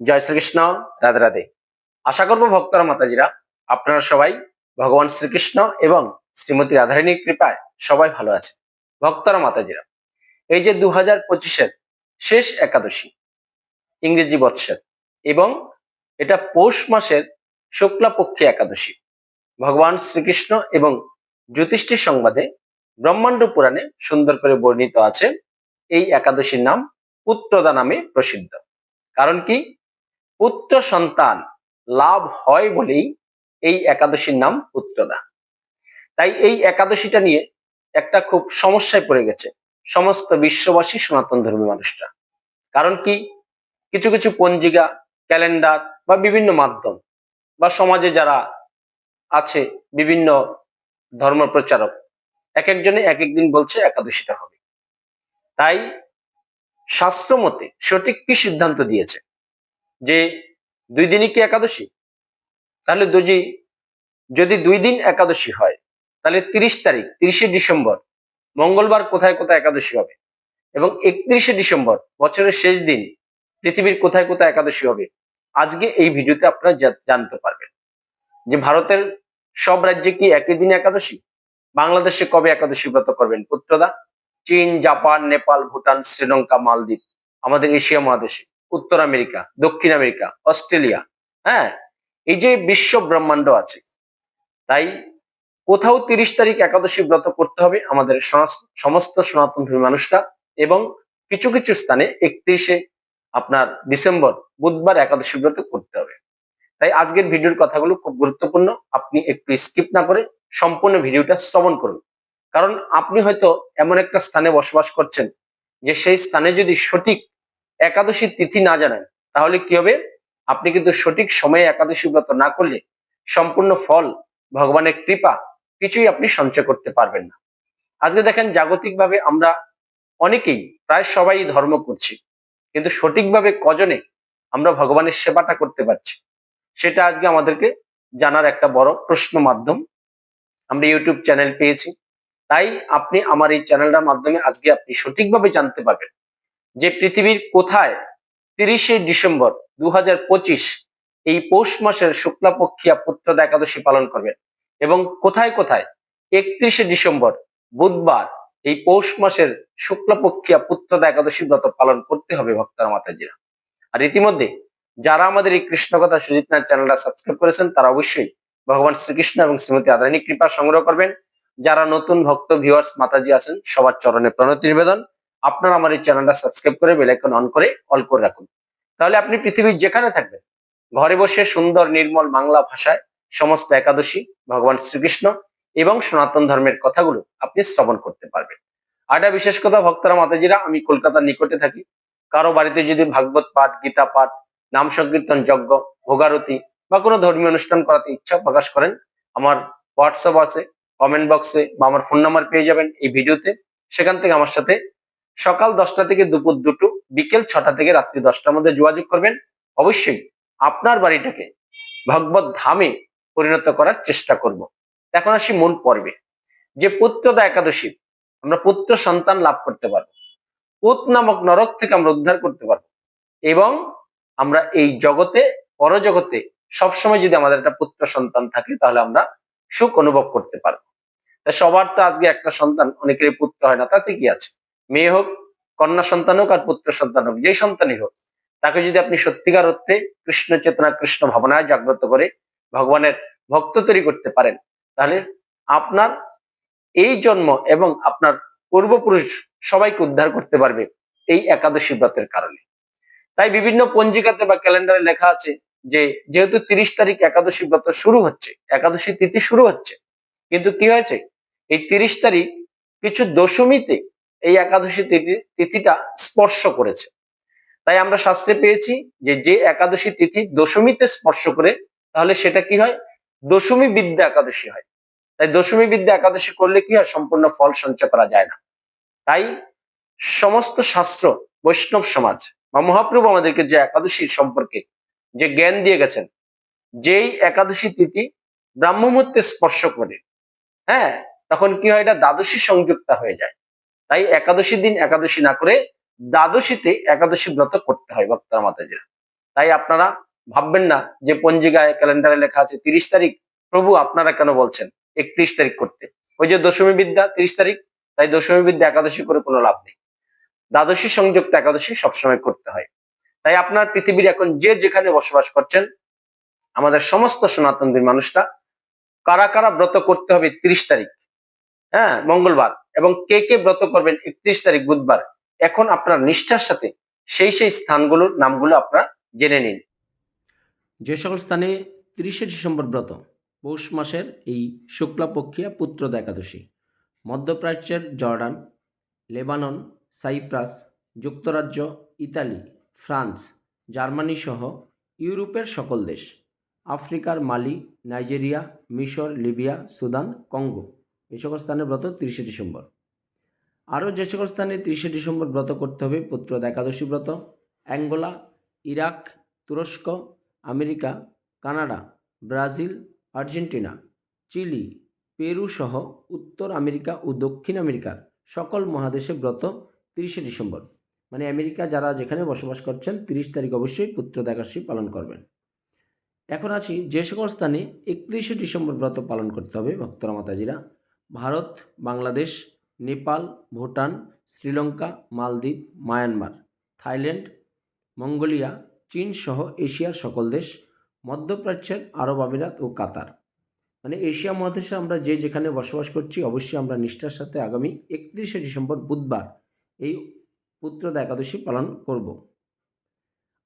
জয় শ্রীকৃষ্ণ, রাধে রাধে। আশা করব ভক্তরা, মাতাজিরা, আপনারা সবাই ভগবান শ্রীকৃষ্ণ এবং শ্রীমতী রাধারানীর কৃপায় সবাই ভালো আছে ভক্তরা, মাতাজিরা, এই যে দু হাজার শেষ একাদশী, ইংরেজি বৎসর, এবং এটা পৌষ মাসের শুক্লাপক্ষী একাদশী, ভগবান শ্রীকৃষ্ণ এবং জ্যোতিষ্ঠির সংবাদে ব্রহ্মাণ্ড পুরাণে সুন্দর করে বর্ণিত আছে, এই একাদশীর নাম পুত্রদা নামে প্রসিদ্ধ। কারণ কি? পুত্র সন্তান লাভ হয় বলেই এই একাদশীর নাম পুত্রদা। তাই এই একাদশীটা নিয়ে একটা খুব সমস্যায় পড়ে গেছে সমস্ত বিশ্ববাসী সনাতন ধর্মী মানুষরা। কারণ কি? কিছু কিছু পঞ্জিকা, ক্যালেন্ডার বা বিভিন্ন মাধ্যম বা সমাজে যারা আছে বিভিন্ন ধর্ম প্রচারক এক একজনে এক একদিন বলছে একাদশীটা হবে। তাই শাস্ত্র মতে সঠিক কি সিদ্ধান্ত দিয়েছে? যে দুই দিনই কি একাদশী? তাহলে যদি যদি দুই দিন একাদশী হয়, তাহলে তিরিশ তারিখ, তিরিশে ডিসেম্বর, মঙ্গলবার কোথায় কোথায় একাদশী হবে? এবং একত্রিশে ডিসেম্বর, বছরের শেষ দিন, পৃথিবীর কোথায় কোথায় একাদশী হবে? আজকে এই ভিডিওতে আপনারা জানতে পারবেন। যে ভারতের সব রাজ্যে কি একই দিনে একাদশী? বাংলাদেশে কবে একাদশী ব্রত করবেন পুত্রদা? চীন, জাপান, নেপাল, ভুটান, শ্রীলঙ্কা, মালদ্বীপ, আমাদের এশিয়া মহাদেশে। উত্তর আমেরিকা, দক্ষিণ আমেরিকা, অস্ট্রেলিয়া হ্যাঁ? এই যে বিশ্ব ব্রহ্মাণ্ড আছে, তাই কোথাও তিরিশ তারিখ একাদশী ব্রত করতে হবে আমাদের সমস্ত সনাতন ধর্মী মানুষরা এবং কিছু কিছু স্থানে একত্রিশে আপনার ডিসেম্বর, বুধবার একাদশী ব্রত করতে হবে। তাই আজকের ভিডিওর কথাগুলো খুব গুরুত্বপূর্ণ, আপনি একটু স্কিপ না করে সম্পূর্ণ ভিডিওটা শ্রবণ করুন। কারণ আপনি হয়তো এমন একটা স্থানে বসবাস করছেন, যে সেই স্থানে যদি সঠিক একাদশী তিথি না জানেন, তাহলে কি হবে? আপনি কিন্তু সঠিক সময়ে একাদশী ব্রত না করলে সম্পূর্ণ ফল, ভগবানের কৃপা কিছুই আপনি সঞ্চয় করতে পারবেন না। আজকে দেখেন জাগতিকভাবে আমরা অনেকেই প্রায় সবাই ধর্ম করছি, কিন্তু সঠিকভাবে কজনে আমরা ভগবানের সেবাটা করতে পারছি? সেটা আজকে আমাদেরকে জানার একটা বড় প্রশ্ন মাধ্যম। আমরা ইউটিউব চ্যানেল পেয়েছি, তাই আপনি আমার এই চ্যানেলটার মাধ্যমে আজকে আপনি সঠিকভাবে জানতে পারবেন। যে পৃথিবীর কোথায় তিরিশে ডিসেম্বর দু হাজার পঁচিশ এই পৌষ মাসের শুক্লাপক্ষিয়া পুত্রদা একাদশী পালন করবেন এবং কোথায় কোথায়? একত্রিশে ডিসেম্বর, বুধবার এই পৌষ মাসের শুক্লপক্ষিয়া পুত্রদা একাদশী ব্রত পালন করতে হবে ভক্তরা মাতাজিরা। আর ইতিমধ্যে যারা আমাদের এই কৃষ্ণ কথা সুজিত নাথ চ্যানেলটা সাবস্ক্রাইব করেছেন, তারা অবশ্যই ভগবান শ্রীকৃষ্ণ এবং শ্রীমতী আদানী কৃপা সংগ্রহ করবেন। যারা নতুন ভক্ত ভিউয়ার্স মাতাজি আছেন, সবার চরণে প্রণতি নিবেদন। আপনারা আমার এই চ্যানেলটা সাবস্ক্রাইব করে বেলাইকন অন করে অল করে রাখুন। তাহলে আপনি পৃথিবীর যেখানে থাকবেন, ঘরে বসে সুন্দর, নির্মল বাংলা ভাষায় সমস্ত একাদশী, ভগবান শ্রীকৃষ্ণ এবং সনাতন ধর্মের কথাগুলো আপনি শ্রবণ করতে পারবেন। আর বিশেষ কথা, ভক্তরা, মাতাজিরা, আমি কলকাতার নিকটে থাকি। কারও বাড়িতে যদি ভাগবত পাঠ, গীতা পাঠ, নাম সংকীর্তন, যজ্ঞ, ভোগারতি বা কোনো ধর্মীয় অনুষ্ঠান করাতে ইচ্ছা প্রকাশ করেন, আমার হোয়াটসঅ্যাপ আছে কমেন্ট বক্সে বা আমার ফোন নাম্বার পেয়ে যাবেন এই ভিডিওতে সেখান থেকে আমার সাথে সকাল দশটা থেকে দুপুর দুটো, বিকেল ছটা থেকে রাত্রি দশটার মধ্যে যোগাযোগ করবেন। অবশ্যই আপনার বাড়িটাকে ভগবত ধামে পরিণত করার চেষ্টা করব। এখন আসি মূল পর্বে। যে পুত্রদা একাদশী, আমরা পুত্র সন্তান লাভ করতে পারব। পুত নামক নরক থেকে আমরা উদ্ধার করতে পারব। এবং আমরা এই জগতে, পরজগতে সবসময় যদি আমাদের একটা পুত্র সন্তান থাকে, তাহলে আমরা সুখ অনুভব করতে পারব। সবার তো আজকে একটা সন্তান, অনেকেরই পুত্র হয় না, তাতে কি আছে? মেয়ে হোক, কন্যা সন্তান হোক আর পুত্র সন্তান হোক যেই সন্তানই হোক, তাকে যদি আপনি সত্যিকার অর্থে কৃষ্ণ চেতনা, কৃষ্ণ ভাবনায় জাগ্রত করে ভগবানের ভক্ত তৈরি করতে পারেন, তাহলে আপনার এই জন্ম এবং আপনার পূর্বপুরুষ সবাইকে উদ্ধার করতে পারবে এই একাদশী ব্রতের কারণে। তাই বিভিন্ন পঞ্জিকাতে বা ক্যালেন্ডারে লেখা আছে যে, যেহেতু তিরিশ তারিখ একাদশী ব্রত শুরু হচ্ছে, একাদশী তিথি শুরু হচ্ছে, কিন্তু কি হয়েছে? এই তিরিশ তারিখ কিছু দশমীতে এই একাদশী তিথি- তিথিটা স্পর্শ করেছে। তাই আমরা শাস্ত্রে পেয়েছি যে যে একাদশী তিথি দশমীতে স্পর্শ করে, তাহলে সেটা কি হয়? দশমী বিদ্যা একাদশী হয়। তাই দশমী বিদ্যা একাদশী করলে কি হয়? সম্পূর্ণ ফল সঞ্চয় করা যায় না। তাই সমস্ত শাস্ত্র, বৈষ্ণব সমাজ বা মহাপ্রভু আমাদেরকে যে একাদশীর সম্পর্কে যে জ্ঞান দিয়ে গেছেন, যেই একাদশী তিথি ব্রাহ্ম মুহূর্তে স্পর্শ করে হ্যাঁ তখন কি হয়? এটা দ্বাদশী সংযুক্তা হয়ে যায়। তাই একাদশী দিন একাদশী না করে দ্বাদশীতে একাদশী ব্রত করতে হয় ভক্তরা মাতাজিরা। তাই আপনারা ভাববেন না যে পঞ্জিকায়, ক্যালেন্ডারে লেখা আছে তিরিশ তারিখ। প্রভু আপনারা কেন বলছেন একত্রিশ তারিখ করতে? ওই যে দশমী বিদ্যা তিরিশ তারিখ, তাই দশমী বিদ্যা একাদশী করে কোনো লাভ নেই। দ্বাদশী সংযুক্ত একাদশী সবসময় করতে হয়। তাই আপনার পৃথিবীর এখন যে যেখানে বসবাস করছেন, আমাদের সমস্ত সনাতনদের মানুষটা কারা কারা ব্রত করতে হবে তিরিশ তারিখ? হ্যাঁ মঙ্গলবার। এবং কে কে ব্রত করবেন একত্রিশ তারিখ বুধবার, এখন আপনার নিষ্ঠার সাথে সেই সেই স্থানগুলোর নামগুলো আপনারা জেনে নিন। যে সকল স্থানে তিরিশে ডিসেম্বর ব্রত, পৌষ মাসের এই শুক্লাপক্ষিয়া পুত্রদা একাদশী মধ্যপ্রাচ্যের জর্ডান, লেবানন, সাইপ্রাস, যুক্তরাজ্য, ইতালি, ফ্রান্স, জার্মানি সহ ইউরোপের সকল দেশ, আফ্রিকার মালি, নাইজেরিয়া, মিশর, লিবিয়া, সুদান, কঙ্গো। এই সকল স্থানে ব্রত তিরিশে ডিসেম্বর। আরও যে সকল স্থানে তিরিশে ডিসেম্বর ব্রত করতে হবে, পুত্র একাদশী ব্রত, অ্যাঙ্গোলা, ইরাক, তুরস্ক, America, Canada, Brazil, Argentina, Chile, Peru সহ উত্তর আমেরিকা ও দক্ষিণ আমেরিকার সকল মহাদেশে ব্রত তিরিশে ডিসেম্বর। মানে আমেরিকা যারা যেখানে বসবাস করছেন, তিরিশ তারিখ অবশ্যই পুত্র একাদশী পালন করবেন। এখন আছি যে সকল স্থানে একত্রিশে ডিসেম্বর ব্রত পালন করতে হবে, ভক্তরা, মাতাজিরা। ভারত, বাংলাদেশ, নেপাল, ভুটান, শ্রীলঙ্কা, মালদ্বীপ, মায়ানমার, থাইল্যান্ড, মঙ্গোলিয়া, চীন সহ এশিয়ার সকল দেশ, মধ্যপ্রাচ্যের আরব আমিরাত ও কাতার। মানে এশিয়া মহাদেশে আমরা যে যেখানে বসবাস করছি, অবশ্যই আমরা নিষ্ঠার সাথে আগামী একত্রিশে ডিসেম্বর বুধবার এই পুত্রদা একাদশী পালন করব।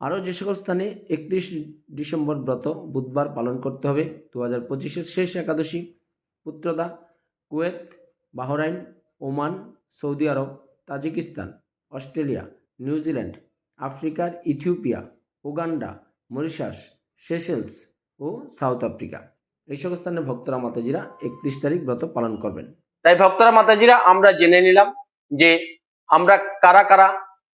আরও যে সকল স্থানে একত্রিশ ডিসেম্বর ব্রত বুধবার পালন করতে হবে, দু হাজার পঁচিশের শেষ Ekadashi Putrada Kuwait, Bahrain, Oman, Saudi Arab, Tajikistan, Australia, New Zealand, আফ্রিকার ইথিওপিয়া, উগান্ডা, মরিশাস, সেশেলস ও সাউথ আফ্রিকা। এই সকল স্থানে ভক্তরা মাতাজিরা একত্রিশ তারিখ ব্রত পালন করবেন। তাই ভক্তরা মাতাজিরা, আমরা জেনে নিলাম যে আমরা কারা কারা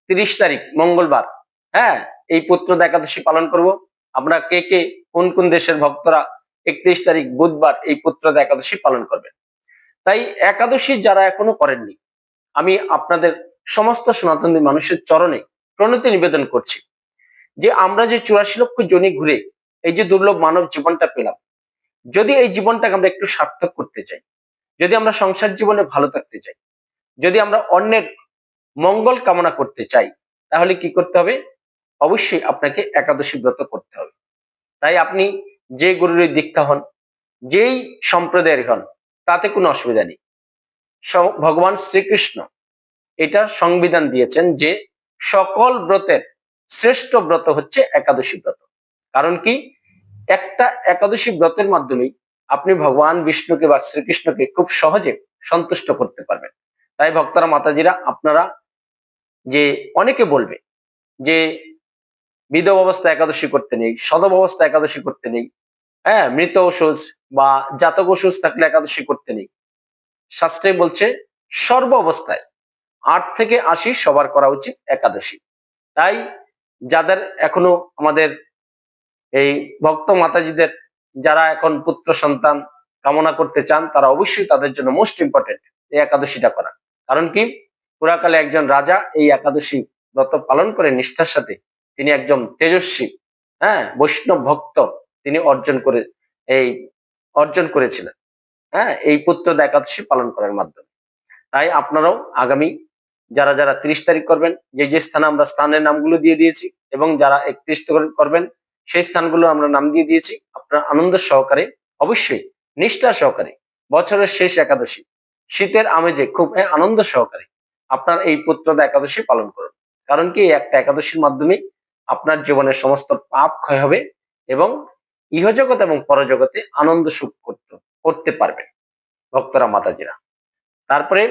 তিরিশ তারিখ, মঙ্গলবার হ্যাঁ এই পুত্রদা একাদশী পালন করব। আমরা কে কে, কোন কোন দেশের ভক্তরা একত্রিশ তারিখ, বুধবার এই পুত্র একাদশী পালন করবেন। তাই একাদশী যারা এখনও করেননি, আমি আপনাদের সমস্ত সনাতনী মানুষের চরণে প্রণতি নিবেদন করছি যে আমরা যে চুরাশি লক্ষ জনি ঘুরে এই যে দুর্লভ মানব জীবনটা পেলাম, যদি এই জীবনটাকে আমরা একটু সার্থক করতে চাই, যদি আমরা সংসার জীবনে ভালো থাকতে চাই, যদি আমরা অন্যের মঙ্গল কামনা করতে চাই, তাহলে কি করতে হবে? অবশ্যই আপনাকে একাদশী ব্রত করতে হবে। তাই আপনি যে গুরুরই দীক্ষা হন, যেই সম্প্রদায়ের হন তাতে কোনো অসুবিধা নেই। ভগবান শ্রীকৃষ্ণ এটা সংবিধান দিয়েছেন যে সকল ব্রতের শ্রেষ্ঠ ব্রত হচ্ছে একাদশী ব্রত। কারণ কি? একটা একাদশী ব্রতের মাধ্যমেই আপনি ভগবান বিষ্ণুকে বা শ্রীকৃষ্ণকে খুব সহজে সন্তুষ্ট করতে পারবেন। তাই ভক্তরা, মাতাজিরা, আপনারা যে অনেকে বলবে যে বিধব অবস্থা একাদশী করতে নেই, সদব অবস্থা একাদশী করতে নেই হ্যাঁ মৃত ওষুধ বা জাতক ওষুধ থাকলে একাদশী করতে নেই। শাস্ত্রে বলছে, সর্ব অবস্থায় আট থেকে আশি সবার করা উচিত একাদশী। তাই যাদের এখনও আমাদের এই ভক্ত মাতাজিদের যারা এখন পুত্র সন্তান কামনা করতে চান, তারা অবশ্যই তাদের জন্য মোস্ট ইম্পর্টেন্ট এই একাদশীটা করা। কারণ কি? পুরাকালে একজন রাজা এই একাদশী ব্রত পালন করে নিষ্ঠার সাথে তিনি একজন তেজস্বী হ্যাঁ বৈষ্ণব ভক্ত। তিনি অর্জন করে এই অর্জন করেছিলেন। হ্যাঁ এই পুত্রদা একাদশী পালন করার মাধ্যমে। তাই আপনারাও আগামী যারা যারা তিরিশ তারিখ করবেন যে যে স্থানে আমরা স্থানের নামগুলো দিয়ে দিয়েছি এবং যারা একত্রিশ করবেন সেই স্থানগুলো আমরা নাম দিয়ে দিয়েছি। আপনারা আনন্দ সহকারে অবশ্যই নিষ্ঠা সহকারে বছরের শেষ একাদশী শীতের আমেজে খুব এ, আনন্দ সহকারে আপনার এই পুত্রদা একাদশী পালন করুন। কারণ কি একটা একাদশীর মাধ্যমে আপনার জীবনের সমস্ত পাপ ক্ষয় হবে এবং ইহজগৎ এবং পরজগতে আনন্দ সুখ করতে করতে পারবেন ভক্তরা, মাতাজিরা। তারপরে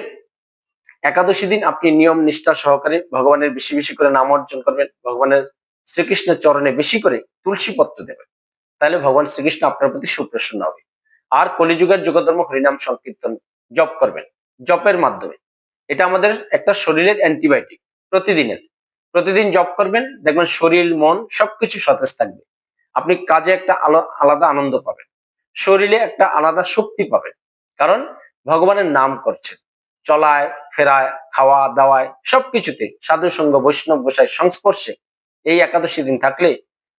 একাদশী দিন আপনি নিয়ম, নিষ্ঠা সহকারে ভগবানের বেশি বেশি করে নাম অর্জন করবেন, ভগবানের শ্রীকৃষ্ণের চরণে বেশি করে তুলসী পত্র দেবেন। তাহলে ভগবান শ্রীকৃষ্ণ আপনার প্রতি সুপ্রসন্ন হবে। আর কলিযুগের যুগধর্ম হরিনাম সংকীর্তন জপ করবেন, জপের মাধ্যমে। এটা আমাদের একটা শরীরের অ্যান্টিবায়োটিক প্রতিদিনের। প্রতিদিন জপ করবেন, দেখবেন শরীর, মন সবকিছু সতেজ থাকবে। আপনি কাজে একটা আলাদা আনন্দ পাবেন। শরীরে একটা আলাদা শক্তি পাবেন। কারণ ভগবানের নাম করছেন। চলায়, ফেরায় খাওয়া দাওয়ায় সবকিছুতে সাধু সঙ্গ বৈষ্ণব গোসাই সংস্পর্শে এই একাদশী দিন থাকলে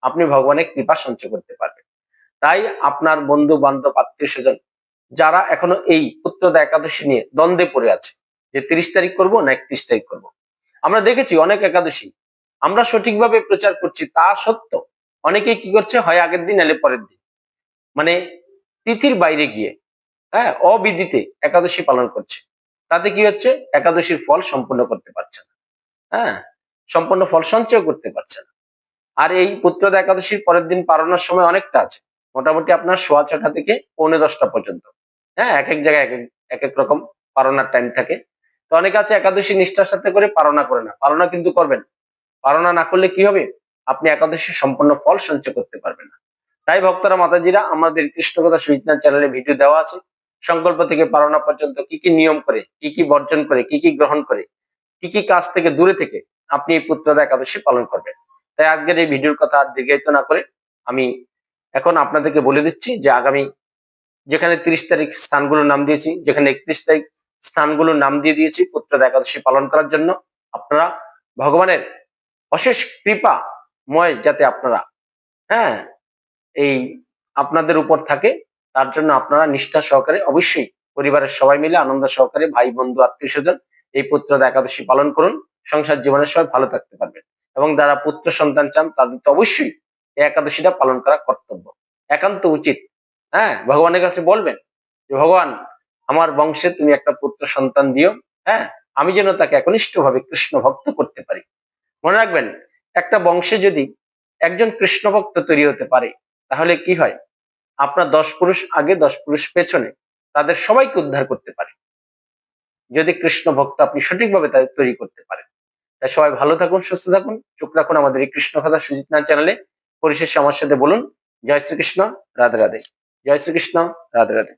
আপনি ভগবানের কৃপা সঞ্চয় করতে পারবেন। তাই আপনার বন্ধু বান্ধব আত্মীয় স্বজন যারা এখনও এই পুত্রদা একাদশী নিয়ে দ্বন্দ্বে পড়ে আছে, যে তিরিশ তারিখ করব না একত্রিশ তারিখ করব। আমরা দেখেছি অনেক একাদশী। আমরা সঠিকভাবে প্রচার করছি তা সত্য অনেকেই কি করছে? হয় আগের দিন এলে পরের দিন। মানে তিথির বাইরে গিয়ে হ্যাঁ অবিদিতে একাদশী পালন করছে। তাতে কি হচ্ছে? একাদশীর ফল সম্পূর্ণ করতে পারছে না। হ্যাঁ সম্পূর্ণ ফল সঞ্চয় করতে পারছে না। আর এই পুত্রদা একাদশীর পরের দিন পালনের সময় অনেকটা আছে। মোটামুটি আপনার সোয়া ছটা থেকে পৌনে দশটা পর্যন্ত। হ্যাঁ এক এক জায়গায় এক এক- রকম পালনার টাইম থাকে। তো অনেকে আছে একাদশী নিষ্ঠার সাথে করে পালনা করে না। পালনা কিন্তু করবেন। পালনা না করলে কি হবে? আপনি একাদশীর সম্পূর্ণ ফল সঞ্চয় করতে পারবেন না। তাই ভক্তরা, মাতাজিরা, আমাদের কৃষ্ণকথা সুইচনা চ্যানেলে ভিডিও দেওয়া আছে। সংকল্প থেকে পালনা পর্যন্ত কি কি নিয়ম করে, কি কি বর্জন করে, কি কি গ্রহণ করে, কি কি কাজ থেকে দূরে থেকে আপনি এই পুত্রদা একাদশী পালন করবেন। তাই আজকের এই ভিডিওর কথা দীর্ঘায়িত না করে আমি এখন আপনাদেরকে বলে দিচ্ছি যে আগামী যেখানে তিরিশ তারিখ স্থানগুলোর নাম দিয়েছি, যেখানে একত্রিশ তারিখ স্থানগুলোর নাম দিয়ে দিয়েছি পুত্রদা একাদশী পালন করার জন্য, আপনারা ভগবানের অশেষ কৃপাময় যাতে আপনারা হ্যাঁ এই আপনাদের উপর থাকে, তার জন্য আপনারা নিষ্ঠা সহকারে অবশ্যই পরিবারের সবাই মিলে আনন্দ সহকারে ভাই, বন্ধু, আত্মীয় স্বজন এই পুত্রদা একাদশী পালন করুন। সংসার জীবনের সবাই ভালো থাকতে পারবেন। এবং যারা পুত্র সন্তান চান, তাদের তো অবশ্যই একাদশীটা পালন করা কর্তব্য। একান্ত উচিত হ্যাঁ ভগবানের কাছে বলবেন যে, ভগবান, আমার বংশে তুমি একটা পুত্র সন্তান দিও হ্যাঁ আমি যেন তাকে একনিষ্ঠ ভাবে কৃষ্ণ ভক্ত করতে পারি। মনে রাখবেন একটা বংশে যদি একজন কৃষ্ণ ভক্ত তৈরি হতে পারে, তাহলে কি হয়? আপনার দশ পুরুষ আগে, দশ পুরুষ পেছনে, তাদের সবাইকে উদ্ধার করতে পারে। যদি কৃষ্ণ ভক্ত আপনি সঠিকভাবে তাদের তৈরি করতে পারেন। তাই সবাই ভালো থাকুন, সুস্থ থাকুন। চোখ রাখুন আমাদের এই কৃষ্ণ কথা সুজিত নাথ চ্যানেলে। পরিশেষে আমার সাথে বলুন, জয় শ্রীকৃষ্ণ, রাধে রাধে। জয় শ্রীকৃষ্ণ, রাধে রাধে।